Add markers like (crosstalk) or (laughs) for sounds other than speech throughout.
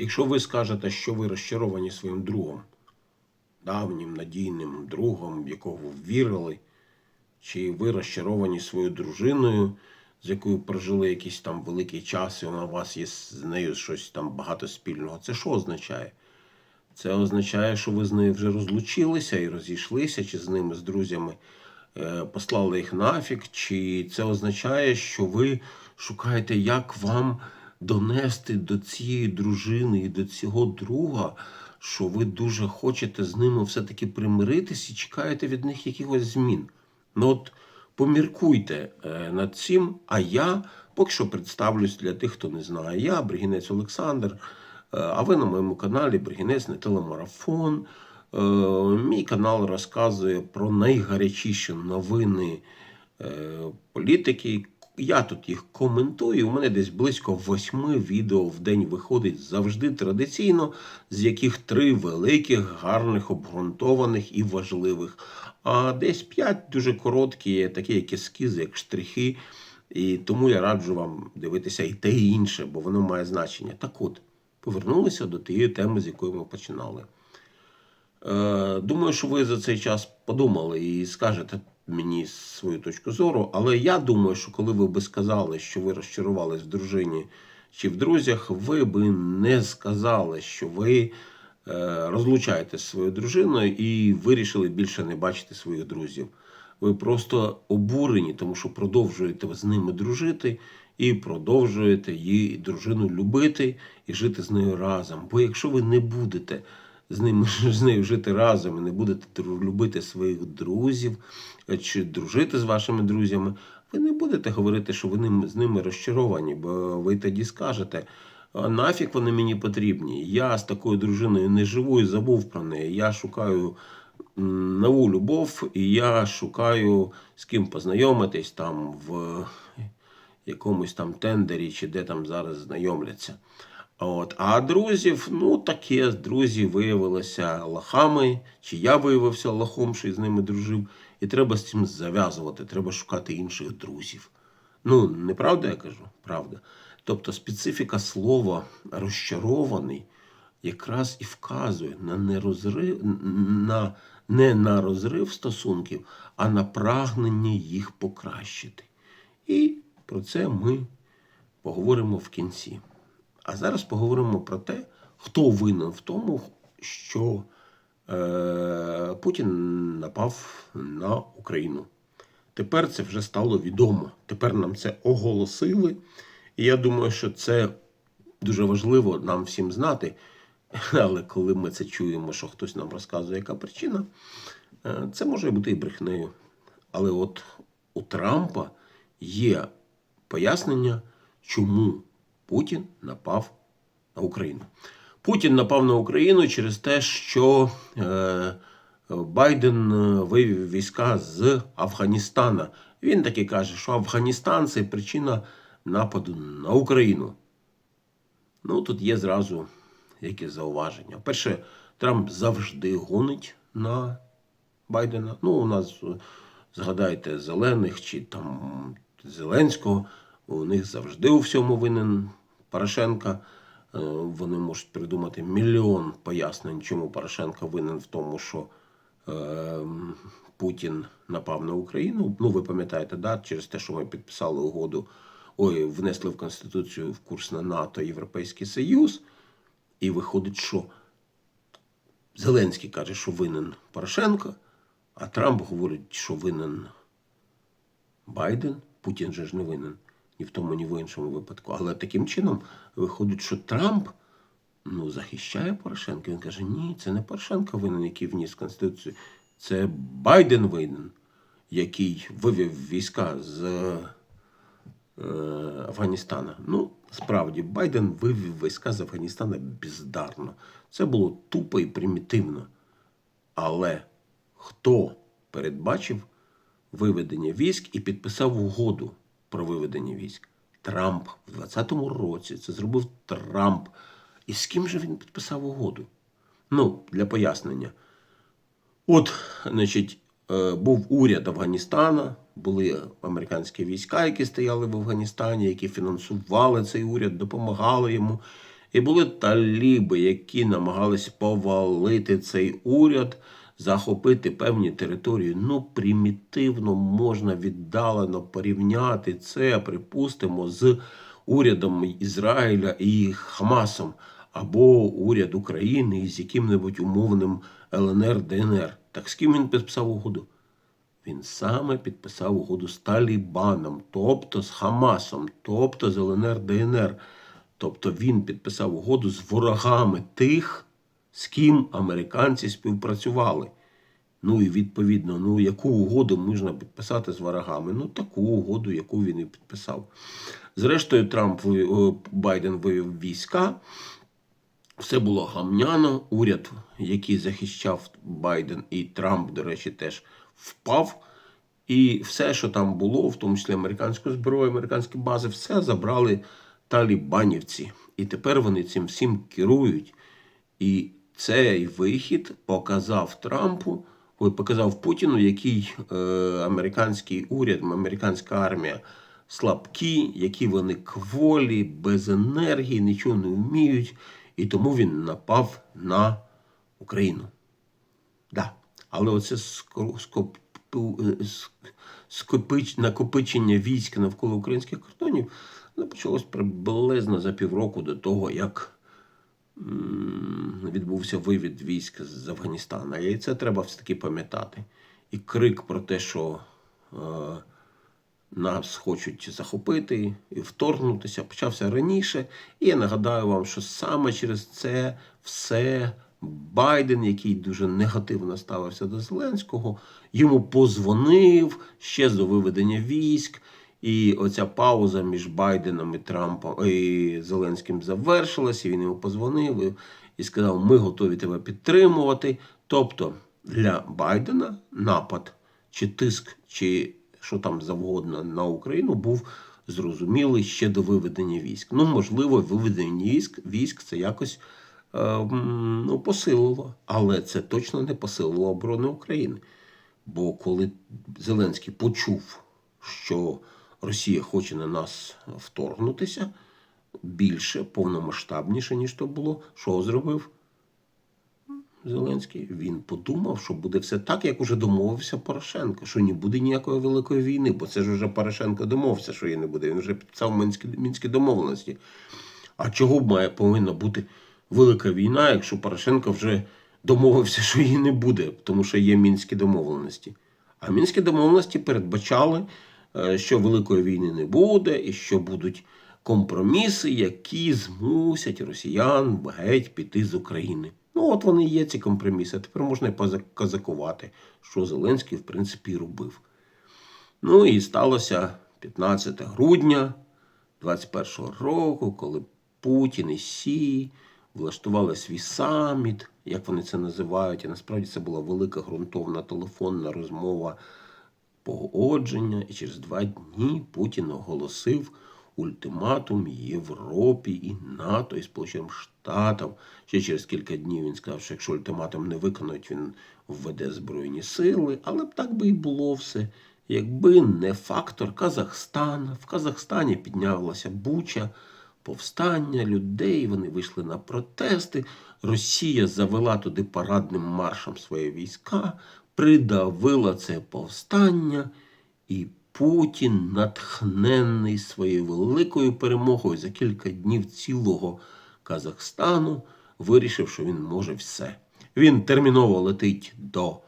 Якщо ви скажете, що ви розчаровані своїм другом, давнім надійним другом, в якого ви вірили, чи ви розчаровані своєю дружиною, з якою прожили якийсь там великий час, і у вас є з нею щось там багато спільного, це що означає? Це означає, що ви з нею вже розлучилися і розійшлися, чи з ними, з друзями е, послали їх нафіг, чи це означає, що ви шукаєте, як вам донести до цієї дружини і до цього друга, що ви дуже хочете з ними все-таки примиритись і чекаєте від них якихось змін. Ну от поміркуйте е, над цим, а я поки що представлюсь для тих, хто не знає. Я Бригінець Олександр. Е, А ви на моєму каналі Бригінець не телемарафон. Е, Мій канал розказує про найгарячіші новини політики. Я тут їх коментую. У мене десь близько восьми відео в день виходить завжди традиційно, з яких три великих, гарних, обґрунтованих і важливих. А десь п'ять дуже короткі, такі як ескізи, як штрихи. І тому я раджу вам дивитися і те, і інше, бо воно має значення. Так от, повернулися до тієї теми, з якої ми починали. Е, Думаю, що ви за цей час подумали і скажете мені свою точку зору. Але я думаю, що коли ви би сказали, що ви розчарувались в дружині чи в друзях, ви би не сказали, що ви е, розлучаєтесь своєю дружиною і вирішили більше не бачити своїх друзів. Ви просто обурені, тому що продовжуєте з ними дружити і продовжуєте її дружину любити і жити з нею разом. Бо якщо ви не будете з ними (laughs) з нею жити разом і не будете любити своїх друзів е, чи дружити з вашими друзями, ви не будете говорити, що ви з ними розчаровані, бо ви тоді скажете. «А Нафіг вони мені потрібні. Я з такою дружиною не живу і забув про неї. Я шукаю нову любов, і я шукаю з ким познайомитись там в якомусь там тендері, чи де там зараз знайомляться. От. А друзів, ну таке, друзі виявилися лохами, чи я виявився лохом, що із ними дружив, і треба з цим зав'язувати, треба шукати інших друзів. Ну, неправда я кажу? Правда. Тобто специфіка слова розчарований якраз і вказує на нерозрив, на, не на розрив стосунків, а на прагнення їх покращити. І про це ми поговоримо в кінці. А зараз поговоримо про те, хто винен в тому, що е, Путін напав на Україну. Тепер це вже стало відомо. Тепер нам це оголосили. І я думаю, що це дуже важливо нам всім знати. Але коли ми це чуємо, що хтось нам розказує, яка причина, е, це може бути і брехнею. Але от у Трампа є пояснення, чому Путін напав на Україну. Путін напав на Україну через те, що е, Байден е, вивів війська з Афганістана. Він таки каже, що Афганістан це причина нападу на Україну. Ну, тут є зразу якісь зауваження. Перше, Трамп завжди гонить на Байдена. Ну, у нас е, згадайте зелених чи там Зеленського. У них завжди у всьому винен Порошенка. Е, Вони можуть придумати мільйон пояснень, чому Порошенко винен в тому, що е, Путін напав на Україну. Ну, ви пам'ятаєте, да? через те, що ми підписали угоду, ой, внесли в Конституцію в курс на НАТО Європейський Союз. І виходить, що Зеленський каже, що винен Порошенко, а Трамп говорить, що винен Байден. Путін же ж не винен ні в тому, ні в іншому випадку. Але таким чином виходить, що Трамп ну, захищає Порошенка. Він каже: ні, це не Порошенко винен, який вніс Конституцію, це Байден винен, який вивів війська з е, Афганістана. Ну, справді, Байден вивів війська з Афганістана бездарно. Це було тупо і примітивно. Але хто передбачив виведення військ і підписав угоду про виведення військ? Трамп в 2020 році це зробив Трамп. І з ким же він підписав угоду? Ну, для пояснення. От, значить, е, був уряд Афганістана, були американські війська, які стояли в Афганістані, які фінансували цей уряд, допомагали йому. І були таліби, які намагалися повалити цей уряд, захопити певні території. Ну, примітивно можна віддалено порівняти це, припустимо, з урядом Ізраїля і Хамасом, або уряд України з яким-небудь умовним ЛНР ДНР. Так з ким він підписав угоду? Він саме підписав угоду з Талібаном, тобто з Хамасом, тобто з ЛНР ДНР. Тобто він підписав угоду з ворогами тих, з ким американці співпрацювали. Ну і відповідно, ну яку угоду можна підписати з ворогами? Ну таку угоду, яку він і підписав. Зрештою, Трамп Байден вивів війська. Все було гамняно. Уряд, який захищав Байден і Трамп, до речі, теж впав. І все, що там було, в тому числі американську зброю, американські бази, все забрали талібанівці. І тепер вони цим всім керують. І цей вихід показав Трампу, показав Путіну, який е, американський уряд, американська армія слабкі, які вони кволі, без енергії, нічого не вміють. І тому він напав на Україну. Да. Але оце скопу- е, скопич- накопичення військ навколо українських кордонів почалось приблизно за півроку до того, як відбувся вивід військ з Афганістана. І це треба все-таки пам'ятати. І крик про те, що е, нас хочуть захопити і вторгнутися, почався раніше. І я нагадаю вам, що саме через це все Байден, який дуже негативно ставився до Зеленського, йому позвонив ще до виведення військ. І оця пауза між Байденом і Трампом і Зеленським завершилась, і він йому позвонив і сказав: Ми готові тебе підтримувати. Тобто для Байдена напад чи тиск, чи що там завгодно на Україну був зрозумілий ще до виведення військ. Ну, можливо, виведення військ, військ це якось е, ну, посилило, але це точно не посилило оборони України. Бо коли Зеленський почув, що Росія хоче на нас вторгнутися більше, повномасштабніше, ніж то було, що зробив Зеленський? Він подумав, що буде все так, як уже домовився Порошенко, що не буде ніякої великої війни, бо це ж вже Порошенко домовився, що її не буде. Він вже підписав мінські, мінські домовленості. А чого має повинна бути велика війна, якщо Порошенко вже домовився, що її не буде, тому що є мінські домовленості. А мінські домовленості передбачали, що великої війни не буде, і що будуть компроміси, які змусять росіян геть піти з України. Ну, от вони є ці компроміси. Тепер можна і позакувати, що Зеленський, в принципі, робив. Ну і сталося 15 грудня 21 року, коли Путін і Сі влаштували свій саміт, як вони це називають. І насправді це була велика ґрунтовна телефонна розмова погодження. І через два дні Путін оголосив ультиматум Європі і НАТО і Сполученим Штатам. Ще через кілька днів він сказав, що якщо ультиматум не виконують, він введе Збройні сили. Але б так би і було все. Якби не фактор Казахстана, в Казахстані піднялася буча, повстання людей, вони вийшли на протести. Росія завела туди парадним маршем свої війська, придавила це повстання, і Путін, натхненний своєю великою перемогою за кілька днів цілого Казахстану, вирішив, що він може все. Він терміново летить до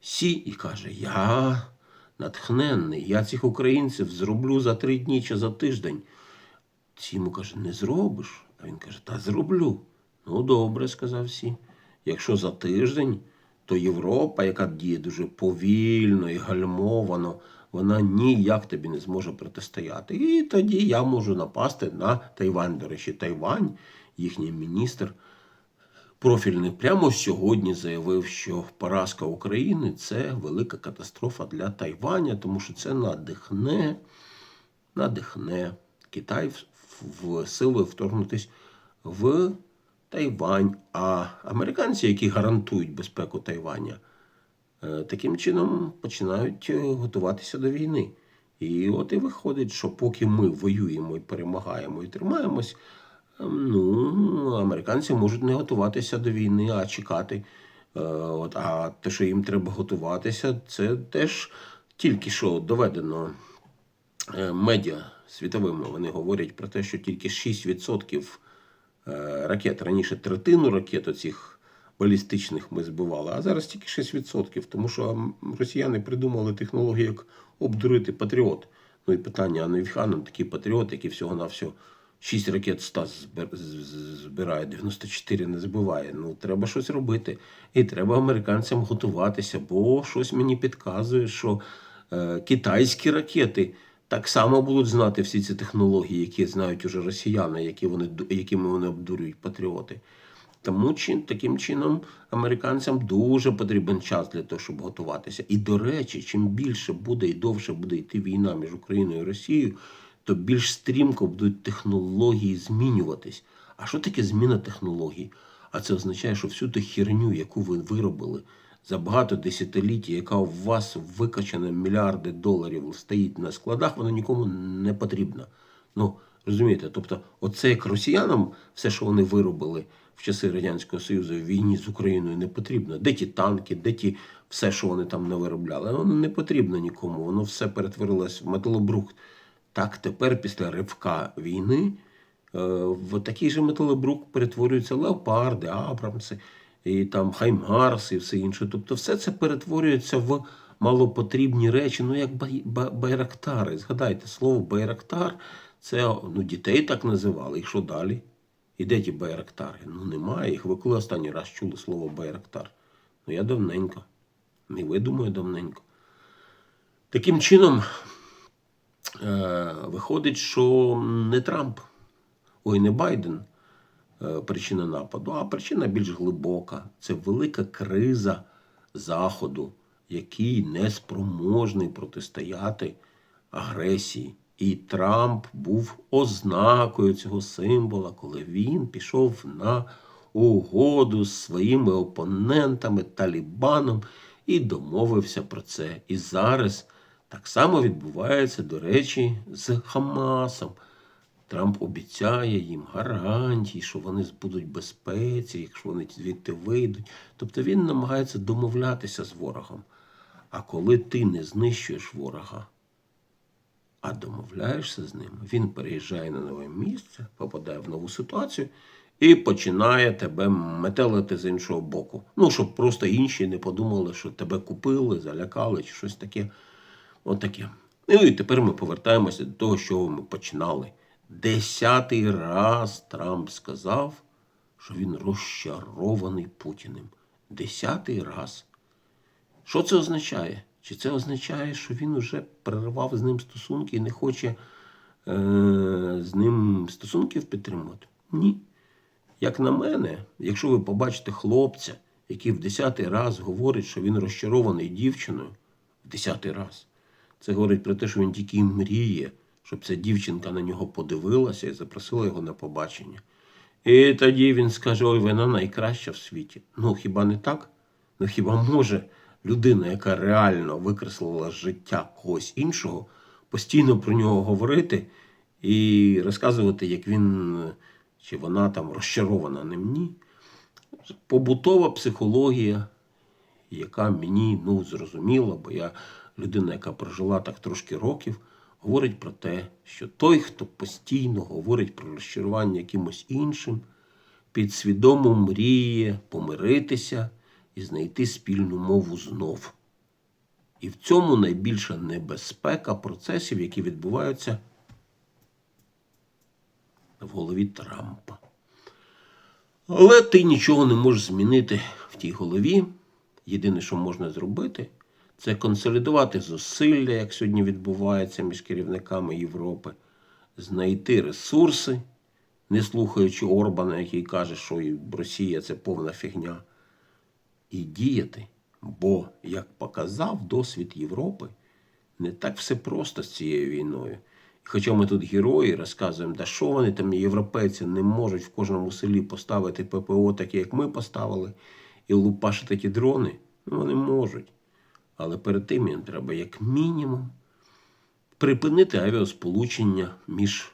Сі і каже: Я натхненний, я цих українців зроблю за три дні чи за тиждень. Сі йому каже, не зробиш. А він каже, та зроблю. Ну, добре, сказав Сі. Якщо за тиждень, то Європа, яка діє дуже повільно і гальмовано, вона ніяк тобі не зможе протистояти. І тоді я можу напасти на Тайвань. До речі, Тайвань, їхній міністр профільний прямо сьогодні заявив, що поразка України це велика катастрофа для Тайваня, тому що це надихне, надихне Китай в, силою вторгнутись в Тайвань. А американці, які гарантують безпеку Тайваня, е, таким чином починають е, готуватися до війни. І от і виходить, що поки ми воюємо і перемагаємо і тримаємось, Ну, американці можуть не готуватися до війни, а чекати. Е, От, а те, що їм треба готуватися, це теж тільки що доведено медіа світовими. Вони говорять про те, що тільки 6% е, ракет. Раніше третину ракет оцих балістичних ми збивали, а зараз тільки 6%. Тому що росіяни придумали технологію, як обдурити патріот. Ну і питання, а навіщо нам такий патріот, який всього-навсього 6 ракет 100 збир- з- з- збирає, 94 не збиває. Ну, треба щось робити. І треба американцям готуватися, бо щось мені підказує, що е, китайські ракети так само будуть знати всі ці технології, які знають уже росіяни, які вони, якими вони обдурюють патріоти. Тому чи, таким чином американцям дуже потрібен час для того, щоб готуватися. І до речі, чим більше буде і довше буде йти війна між Україною і Росією, то більш стрімко будуть технології змінюватись. А що таке зміна технологій? А це означає, що всю ту херню, яку ви виробили за багато десятиліть, яка у вас викачана мільярди доларів стоїть на складах, вона нікому не потрібна. Ну, розумієте, тобто, оце як росіянам все, що вони виробили в часи Радянського Союзу в війні з Україною, не потрібно. Де ті танки, де ті все, що вони там не виробляли, воно не потрібно нікому. Воно все перетворилось в металобрухт. Так тепер, після ривка війни, е, в такий же металобрук перетворюються леопарди, абрамси, і там Хаймарс і все інше. Тобто все це перетворюється в малопотрібні речі, ну як бай- ба- байрактари. Згадайте, слово байрактар це ну, дітей так називали. І що далі? І де ті байрактари? Ну немає їх. Ви коли останній раз чули слово байрактар? Ну я давненько. І ви думаю, давненько. Таким чином, е, виходить, що не Трамп, ой, не Байден е, причина нападу, а причина більш глибока. Це велика криза Заходу, який не спроможний протистояти агресії. І Трамп був ознакою цього символа, коли він пішов на угоду з своїми опонентами Талібаном і домовився про це. І зараз так само відбувається, до речі, з Хамасом. Трамп обіцяє їм гарантії, що вони будуть безпеці, якщо вони звідти вийдуть. Тобто він намагається домовлятися з ворогом. А коли ти не знищуєш ворога, а домовляєшся з ним, він переїжджає на нове місце, попадає в нову ситуацію і починає тебе метелити з іншого боку. Ну, щоб просто інші не подумали, що тебе купили, залякали чи щось таке. Отаке. Ну і тепер ми повертаємося до того, що ми починали. Десятий раз Трамп сказав, що він розчарований Путіним. Десятий раз. Що це означає? Чи це означає, що він вже перервав з ним стосунки і не хоче е, з ним стосунків підтримувати? Ні. Як на мене, якщо ви побачите хлопця, який в десятий раз говорить, що він розчарований дівчиною, в десятий раз, це говорить про те, що він тільки мріє, щоб ця дівчинка на нього подивилася і запросила його на побачення. І тоді він скаже: ой, вона найкраща в світі. Ну, хіба не так? Ну хіба може людина, яка реально викреслила життя когось іншого, постійно про нього говорити і розказувати, як він чи вона там розчарована ним? Ні. Побутова психологія, яка мені ну, зрозуміла, бо я людина, яка прожила так трошки років, говорить про те, що той, хто постійно говорить про розчарування якимось іншим, підсвідомо мріє помиритися і знайти спільну мову знов. І в цьому найбільша небезпека процесів, які відбуваються в голові Трампа. Але ти нічого не можеш змінити в тій голові. Єдине, що можна зробити, це консолідувати зусилля, як сьогодні відбувається між керівниками Європи, знайти ресурси, не слухаючи Орбана, який каже, що Росія це повна фігня, і діяти. Бо, як показав досвід Європи, не так все просто з цією війною. І хоча ми тут герої розказуємо, да що вони там, європейці, не можуть в кожному селі поставити ППО, таке, як ми поставили, і лупашити ті дрони, ну вони можуть. Але перед тим їм треба, як мінімум, припинити авіасполучення між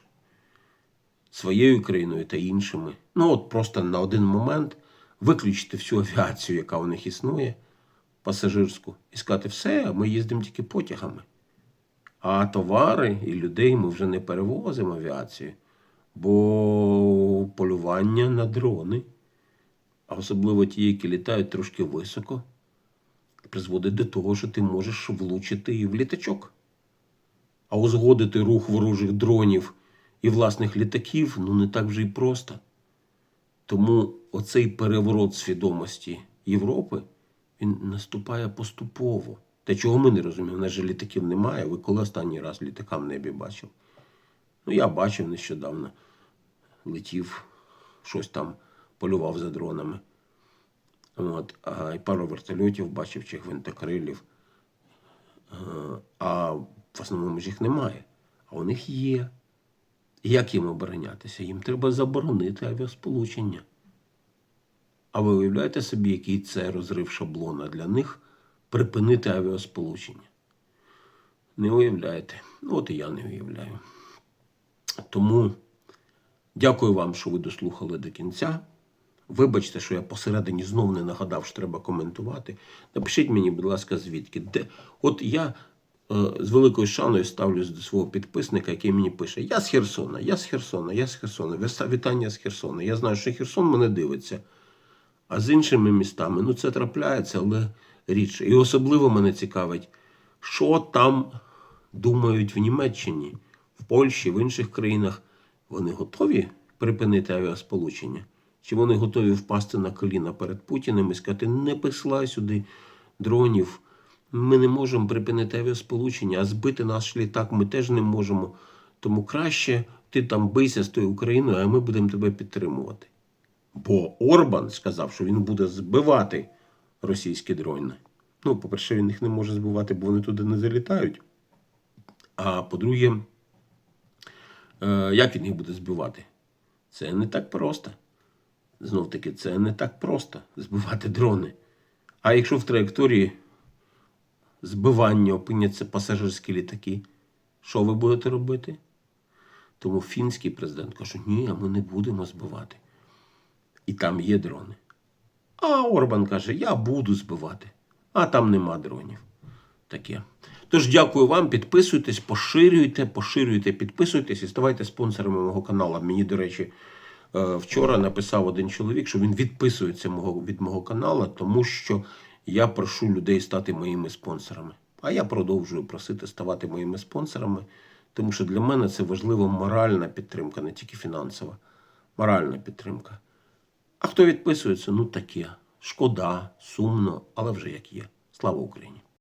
своєю країною та іншими. Ну, от просто на один момент виключити всю авіацію, яка у них існує, пасажирську, і сказати, все, ми їздимо тільки потягами. А товари і людей ми вже не перевозимо авіацією, бо полювання на дрони, а особливо ті, які літають трошки високо, призводить до того, що ти можеш влучити і в літачок. А узгодити рух ворожих дронів і власних літаків ну не так вже й просто. Тому оцей переворот свідомості Європи він наступає поступово. Те, чого ми не розуміємо, в нас же літаків немає. Ви коли останній раз літака в небі бачив? Ну, я бачив нещодавно. Летів, щось там полював за дронами. От, і пару вертольотів бачив чи гвинтокрилів. А в основному ж їх немає. А у них є. Як їм оборонятися? Їм треба заборонити авіасполучення. А ви уявляєте собі, який це розрив шаблона для них припинити авіасполучення? Не уявляєте. Ну, от і я не уявляю. Тому дякую вам, що ви дослухали до кінця. Вибачте, що я посередині знов не нагадав, що треба коментувати. Напишіть мені, будь ласка, звідки. Де... От я е, з великою шаною ставлюсь до свого підписника, який мені пише: Я з Херсона, я з Херсона, я з Херсона. Вітання з Херсона. Я знаю, що Херсон мене дивиться. А з іншими містами, ну це трапляється, але рідше. І особливо мене цікавить, що там думають в Німеччині, в Польщі, в інших країнах. Вони готові припинити авіасполучення? Чи вони готові впасти на коліна перед Путіним і сказати, не посилай сюди дронів, ми не можемо припинити авіасполучення, а збити наш літак ми теж не можемо. Тому краще ти там бийся з тою Україною, а ми будемо тебе підтримувати. Бо Орбан сказав, що він буде збивати російські дрони. Ну, по-перше, він їх не може збивати, бо вони туди не залітають. А по-друге, е, як він їх буде збивати? Це не так просто. Знов таки, це не так просто збивати дрони. А якщо в траєкторії збивання опиняться пасажирські літаки, що ви будете робити? Тому фінський президент каже, ні, ми не будемо збивати. І там є дрони. А Орбан каже, я буду збивати, а там нема дронів. Таке. Тож дякую вам, підписуйтесь, поширюйте, поширюйте, підписуйтесь і ставайте спонсорами мого каналу. Мені, до речі, вчора написав один чоловік, що він відписується від мого каналу, тому що я прошу людей стати моїми спонсорами. А я продовжую просити ставати моїми спонсорами, тому що для мене це важлива моральна підтримка, не тільки фінансова, моральна підтримка. А хто відписується, ну таке. Шкода, сумно, але вже як є. Слава Україні!